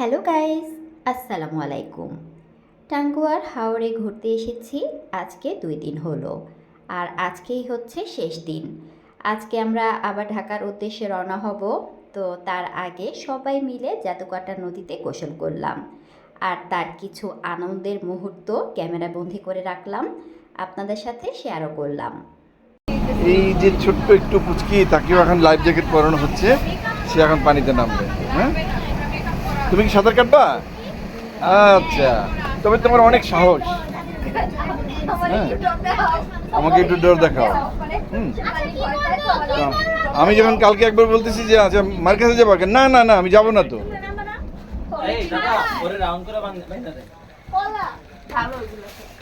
Hello guys, আসসালামু আলাইকুম। টাঙ্গুয়ার হাওড়ে ঘুরতে এসেছি, আজকে দুই দিন হলো, আর আজকেই হচ্ছে শেষ দিন। আজকে আমরা আবার ঢাকার উদ্দেশ্যে রওনা হব, তো তার আগে সবাই মিলে জাদুকাটা নদীতে গোসল করলাম। আর তার কিছু আনন্দের মুহূর্ত ক্যামেরা বন্দি করে রাখলাম, আপনাদের সাথে শেয়ারও করলাম। এই যে ছোট্ট একটু পুচকি, তাকেও এখন লাইফ জ্যাকেট পরানো হচ্ছে, সে এখন পানিতে নামবে হ্যাঁ? তুমি কি সাঁতার কাটবা? আচ্ছা। তবে তোমার অনেক সাহস। হ্যাঁ। আমাকে একটু ডর দেখাও। হুম। আমি যখন কালকে একবার বলতেছি যে আচ্ছা মার কাছে যাব? না না না আমি যাব না তো। এই দাদা ওরে রাউন্ড করে বাঁধ বাইন্দা দে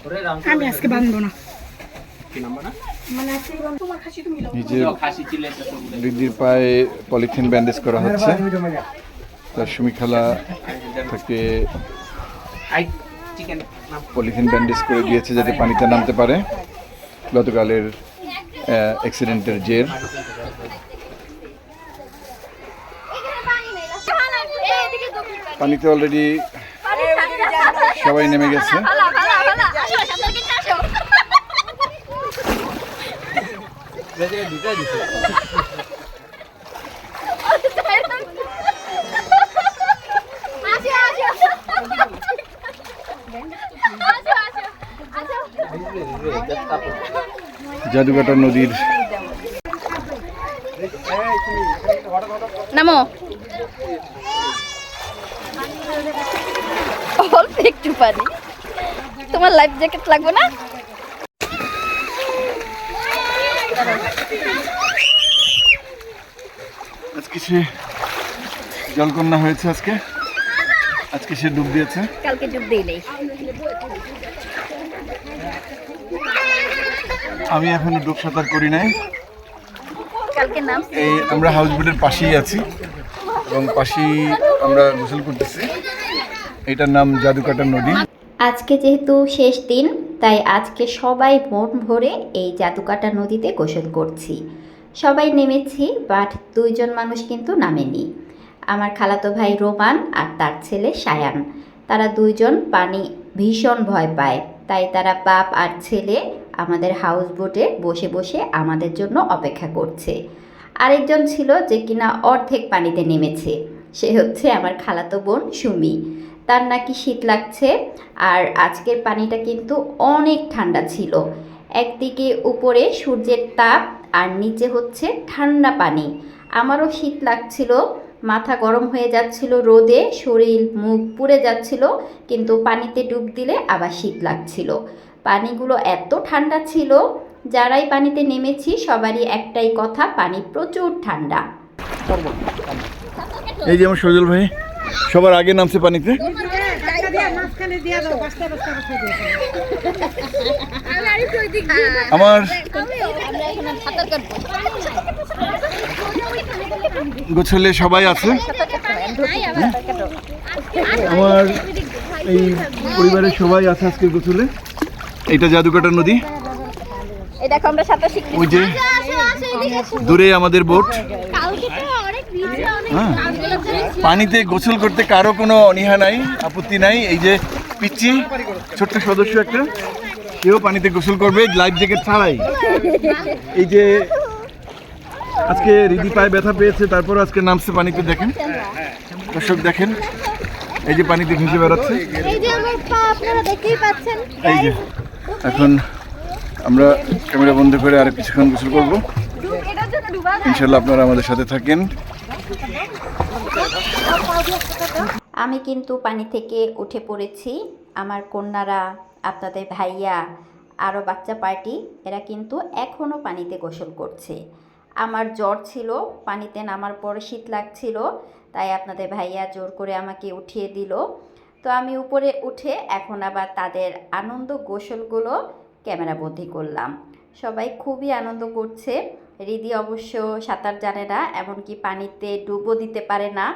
ওরে রাউন্ড আমি আজকে বাঁধবো না। কি নাম্বার না? এই যে খাসি চিলে একটা সবুজ দিদির পায়ে পলিথিন ব্যান্ডেজ করা হচ্ছে। তার সুমি খালা তাকে আই চিকেন না পলিথিন ব্যান্ডেজ করে দিয়েছে যাতে পানিতে নামতে পারে। গতকালের অ্যাক্সিডেন্টের জের। পানিতে অলরেডি সবাই নেমে গেছে। জাদুঘাটা নদীর নামো। অল্প একটু পানি। তোমার লাইফ জ্যাকেট লাগবে না? আজকে সে জলকন্যা হয়েছে আজকে। আজকে সে ডুব দিয়েছে? কালকে ডুব দিই নেই আমি এখনও ডুব সাঁতার করি নাই। কালকে নাম। এই আমরা হাউস বোটের পাশেই আছি এবং পাশেই আমরা গোসল করতেছি। এটার নাম জাদুকাটা নদী। আজকে যেহেতু শেষ দিন তাই আজকে সবাই মন ভরে এই জাদুকাটা নদীতে গোসল করছি। সবাই নেমেছি বাট দুইজন মানুষ কিন্তু নামেনি। আমার খালাতো ভাই রোমান আর তার ছেলে সায়ান। তারা দুইজন পানি ভীষণ ভয় পায়। তাই তারা বাপ আর ছেলে আমাদের হাউস বোটে বসে বসে আমাদের জন্য অপেক্ষা করছে। আরেকজন ছিল যে কিনা অর্ধেক পানিতে নেমেছে। সে হচ্ছে আমার খালাতো বোন সুমি। তার নাকি শীত লাগছে আর আজকের পানিটা কিন্তু অনেক ঠান্ডা ছিল। একদিকে উপরে সূর্যের তাপ আর নিচে হচ্ছে ঠান্ডা পানি। আমারও শীত লাগছিল মাথা গরম হয়ে যাচ্ছিল রোদে শরীর মুখ পুড়ে যাচ্ছিল কিন্তু পানিতে ডুব দিলে আবার শীত লাগছিল। পানিগুলো এত ঠান্ডা ছিল যারাই পানিতে নেমেছি সবারই একটাই কথা পানি প্রচুর ঠান্ডা। এই যে আমার সজল ভাই সবার আগে নামছে পানিতে। টাকা দিয়ে মাঝখানে দিয়ে দাও বস্তা বস্তা বস্তা দিয়ে দাও। আমার গোছলে সবাই আছে। আমার এই পরিবারের সবাই আছে আজকে গোছলে। এটা জাদুকাটা নদী। এই দেখো আমরা সাঁতার শিখতে ওই যে দূরে আমাদের বোট। হ্যাঁ। পানিতে গোসল করতে কারও কোনো অনীহা নাই আপত্তি নাই। এই যে পিচ্ছি ছোট্ট সদস্য একটা সেও পানিতে গোসল করবে লাইফ জ্যাকেট ছাড়াই। এই যে আজকে রিদি পায়ে ব্যথা পেয়েছে তারপর আজকে নামছে পানিতে দেখেন। দর্শক দেখেন এই যে পানিতে ভেসে বেড়াচ্ছে। এই যে আমার পা আপনারা দেখতেই পাচ্ছেন। এই যে এখন আমরা ক্যামেরা বন্ধ করে আর কিছুক্ষণ গোসল করব। ইনশাল্লাহ আপনারা আমাদের সাথে থাকেন। আমি কিন্তু পানি থেকে উঠে পড়েছি। আমার কন্যারা আপনাদের ভাইয়া আরও বাচ্চা পার্টি এরা কিন্তু এখনও পানিতে গোসল করছে। আমার জ্বর ছিল, পানিতে নামার পর শীত লাগছিল, তাই আপনাদের ভাইয়া জোর করে আমাকে উঠিয়ে দিল। তো আমি উপরে উঠে এখন আবার তাদের আনন্দ গোসলগুলো ক্যামেরাবন্দি করলাম। সবাই খুবই আনন্দ করছে। রিদি অবশ্য সাঁতার জানে না, এমনকি পানিতে ডুবও দিতে পারে না।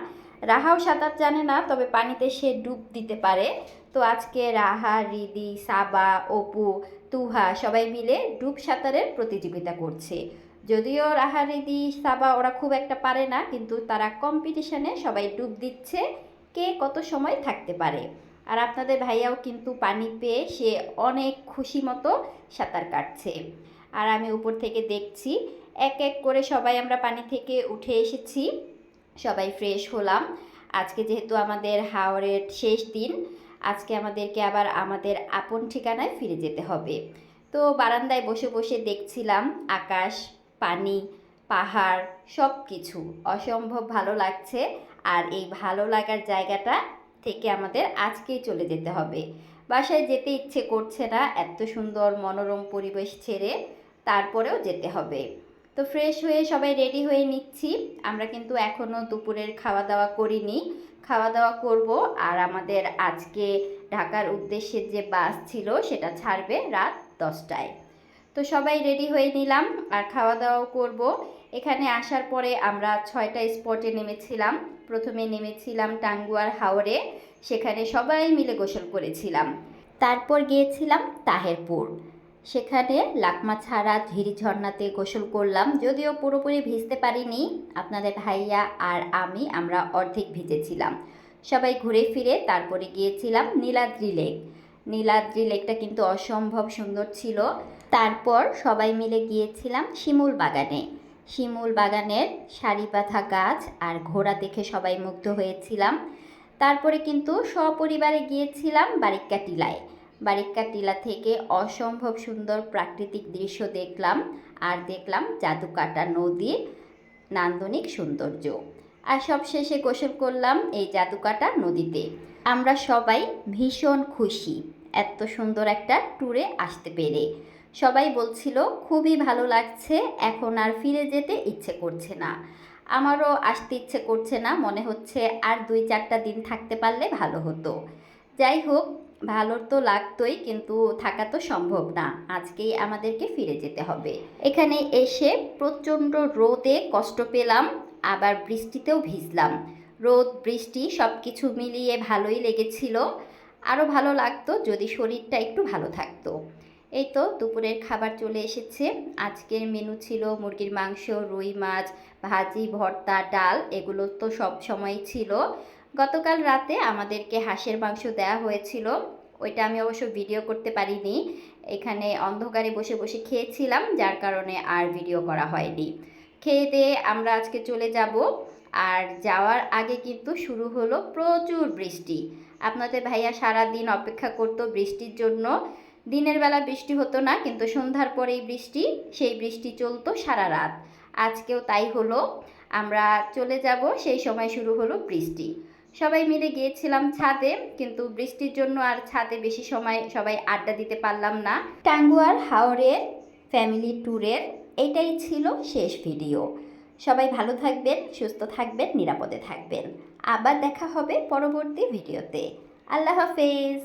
রাহাও সাঁতার জানে না, তবে পানিতে সে ডুব দিতে পারে। তো আজকে রাহা, রিদি, সাবা, অপু, তুহা সবাই মিলে ডুব সাঁতারের প্রতিযোগিতা করছে। যদিও রাহা রিদি সাবা ওরা খুব একটা পারে না, কিন্তু তারা কম্পিটিশনে সবাই ডুব দিচ্ছে কে কত সময় থাকতে পারে। আর আপনাদের ভাইয়াও কিন্তু পানি পেয়ে সে অনেক খুশি মতো সাঁতার কাটছে। আর আমি উপর থেকে দেখছি, এক এক করে সবাই আমরা পানি থেকে উঠে এসেছি, সবাই ফ্রেশ হলাম। আজকে যেহেতু আমাদের হাওড়ের শেষ দিন, আজকে আমাদেরকে আবার আমাদের আপন ঠিকানায় ফিরে যেতে হবে। তো বারান্দায় বসে বসে দেখছিলাম আকাশ পানি, পাহাড় সব কিছু অসম্ভব ভালো লাগছে আর এই ভালো লাগার জায়গাটা থেকে আমাদের আজকেই চলে যেতে হবে। বাসায় যেতে ইচ্ছে করছে না এত সুন্দর মনোরম পরিবেশ ছেড়ে তারপরেও যেতে হবে। তো ফ্রেশ হয়ে সবাই রেডি হয়ে নিচ্ছি। আমরা কিন্তু এখনও দুপুরের খাওয়া দাওয়া করিনি। খাওয়া দাওয়া করব আর আমাদের আজকে ঢাকার উদ্দেশ্যে যে বাস ছিল সেটা ছাড়বে রাত দশটায়। তো সবাই রেডি হয়ে নিলাম আর খাওয়া দাওয়াও করব। এখানে আসার পরে আমরা ছয়টা স্পটে নেমেছিলাম। প্রথমে নেমেছিলাম টাঙ্গুয়ার হাওড়ে সেখানে সবাই মিলে গোসল করেছিলাম। তারপর গিয়েছিলাম তাহেরপুর। সেখানে লাকমা ছাড়া ঝিরি ঝর্ণাতে গোসল করলাম। যদিও পুরোপুরি ভিজতে পারিনি। আপনাদের ভাইয়া আর আমি আমরা অর্ধেক ভিজেছিলাম। সবাই ঘুরে ফিরে তারপরে গিয়েছিলাম নীলাদ্রি লেক। নীলাদ্রি লেকটা কিন্তু অসম্ভব সুন্দর ছিল। তারপর সবাই মিলে গিয়েছিলাম শিমুল বাগানে। শিমুল বাগানের সারি পাথা গাছ আর ঘোড়া দেখে সবাই মুগ্ধ হয়েছিলাম। তারপরে কিন্তু সপরিবারে গিয়েছিলাম বারিক্কা টিলায় বারিক্কা টিলা থেকে অসম্ভব সুন্দর প্রাকৃতিক দৃশ্য দেখলাম আর দেখলাম জাদুকাটা নদীর নান্দনিক সৌন্দর্য। আর সবশেষে গোসল করলাম এই জাদুকাটা নদীতে। আমরা সবাই ভীষণ খুশি এত সুন্দর একটা ট্যুরে আসতে পেরে। সবাই বলছিল, খুবই ভালো লাগছে, এখন আর ফিরে যেতে ইচ্ছে করছে না। আমারও আসতে ইচ্ছে করছে না, মনে হচ্ছে আর দুই চারটা দিন থাকতে পারলে ভালো হতো। যাই হোক ভালো তো লাগতোই, কিন্তু থাকা তো সম্ভব না, আজকেই আমাদেরকে ফিরে যেতে হবে। এখানে এসে প্রচণ্ড রোদে কষ্ট পেলাম, আবার বৃষ্টিতেও ভিজলাম। রোদ, বৃষ্টি সব কিছু মিলিয়ে ভালোই লেগেছিল। আরও ভালো লাগতো যদি শরীরটা একটু ভালো থাকতো। এই তো দুপুরের খাবার চলে এসেছে। আজকের মেনু ছিল মুরগির মাংস, রুই মাছ, ভাজি, ভর্তা, ডাল, এগুলো তো সব সময়ই ছিল। গতকাল রাতে আমাদেরকে হাঁসের মাংস দেওয়া হয়েছিল। ওইটা আমি অবশ্য ভিডিও করতে পারিনি। এখানে অন্ধকারে বসে বসে খেয়েছিলাম, যার কারণে আর ভিডিও করা হয়নি। খেয়ে দিয়ে আমরা আজকে চলে যাব। আর যাওয়ার আগে কিন্তু শুরু হলো প্রচুর বৃষ্টি। আপনাদের ভাইয়া সারা দিন অপেক্ষা করতো বৃষ্টির জন্য। দিনের বেলা বৃষ্টি হতো না, কিন্তু সন্ধ্যার পরেই বৃষ্টি, সেই বৃষ্টি চলতো সারা রাত। আজকেও তাই হলো। আমরা চলে যাব, সেই সময় শুরু হলো বৃষ্টি। সবাই মিলে গিয়েছিলাম ছাদে, কিন্তু বৃষ্টির জন্য আর ছাদে বেশি সময় সবাই আড্ডা দিতে পারলাম না। টাঙ্গুয়ার হাওড়ের ফ্যামিলি ট্যুরের এটাই ছিল শেষ ভিডিও। সবাই ভালো থাকবেন, সুস্থ থাকবেন, নিরাপদে থাকবেন। আবার দেখা হবে পরবর্তী ভিডিওতে। আল্লাহ হাফেজ।